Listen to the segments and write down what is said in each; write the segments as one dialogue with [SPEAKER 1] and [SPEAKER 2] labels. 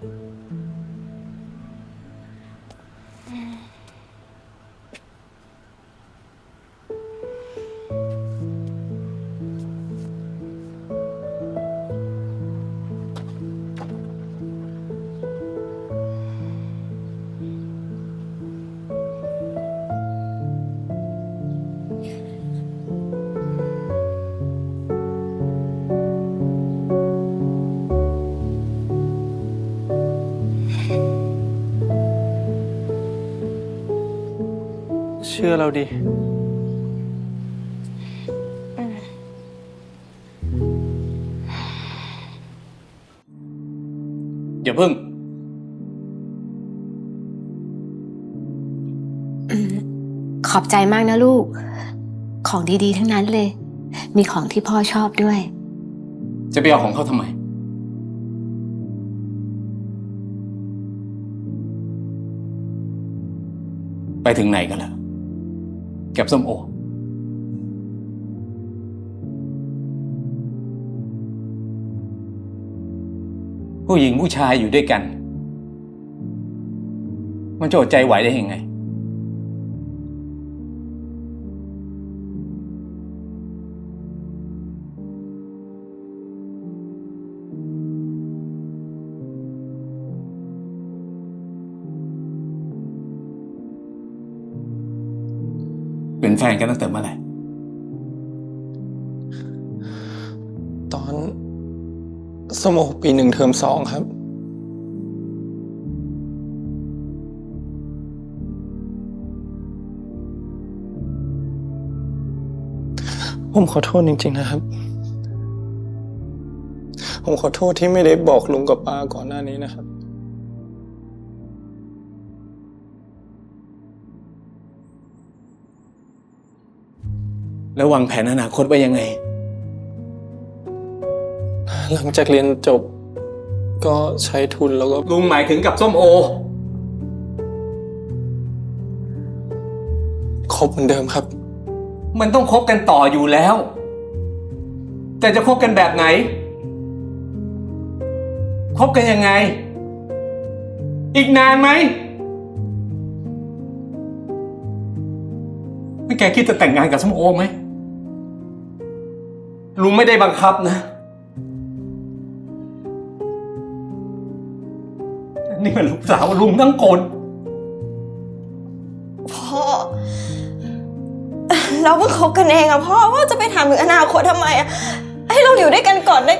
[SPEAKER 1] Thank you. ชื่อเราดิ
[SPEAKER 2] อย่าเพิ่ง
[SPEAKER 3] ขอบใจมากนะลูก ของดีๆ ทั้งนั้นเลย มีของที่พ่อชอบด้วย
[SPEAKER 2] จะไปเอาของเขาทำไม ไปถึงไหนกันล่ะ เก็บส้มโอผู้หญิงผู้ชายอยู่ด้วยกัน มันจะอดใจไหวได้ยังไง เป็นแฟนกันตั้งแต่เมื่อไหร่
[SPEAKER 1] ตอนสมโอปีหนึ่งเทอมสองครับ ผมขอโทษจริง ๆ นะครับ ผมขอโทษที่ไม่ได้บอกลุงกับป้าก่อนหน้านี้นะครับ
[SPEAKER 2] แล้ววางแผนอนาคตไว้ยังไง
[SPEAKER 1] หลังจากเรียนจบ ก็ใช้ทุนแล้วก็
[SPEAKER 2] ลุงหมายถึงกับส้มโอ
[SPEAKER 1] คบเหมือนเดิมครับ
[SPEAKER 2] มันต้องคบกันต่ออยู่แล้ว แต่จะคบกันแบบไหน คบกันยังไง อีกนานไหมไม่แกคิดจะแต่งงานกับส้มโอไหม ลุงไม่ได้บังคับนะ นี่มันลูกสาวลุงทั้งคน
[SPEAKER 4] พ่อ เราเพิ่งคบกันเองอะพ่อว่าจะไปถามถึงอนาคตทำไมอะให้เราอยู่ด้วยกันก่อนได้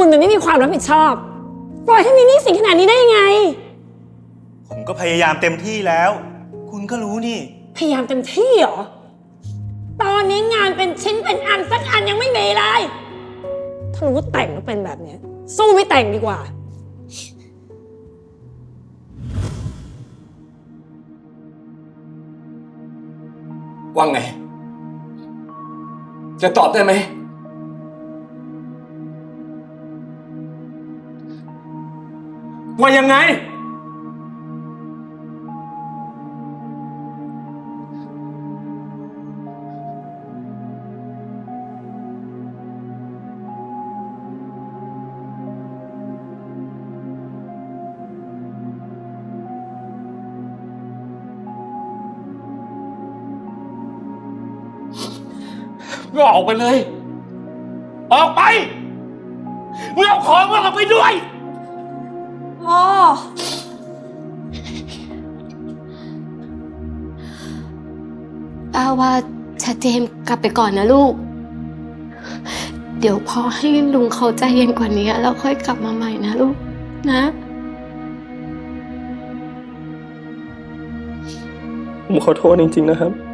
[SPEAKER 5] คุณมันไม่มีความรับผิดชอบ ปล่อยให้มีหนี้สินขนาดนี้ได้ยังไง
[SPEAKER 6] ผมก็พยายามเต็มที่แล้ว คุณก็รู้นี่
[SPEAKER 5] พยายามเต็มที่เหรอ ตอนนี้งานเป็นชิ้นเป็นอันสักอันยังไม่มีเลย ถ้ารู้ว่าแต่งแล้วเป็นแบบเนี้ยสู้ไม่แต่งดีกว่า
[SPEAKER 2] ว่าไง จะตอบได้ไหม ว่ายังไง ก็ออกไปเลย ออกไปมึงเอาของมึงออกไปด้วย
[SPEAKER 4] พ่อ
[SPEAKER 3] ป้าว่าชัดเจมส์กลับไปก่อนนะลูก เดี๋ยวพ่อให้ลุงเขาใจเย็นกว่านี้แล้วค่อยกลับมาใหม่นะลูกนะ
[SPEAKER 1] ผมขอโทษจริงๆนะครับ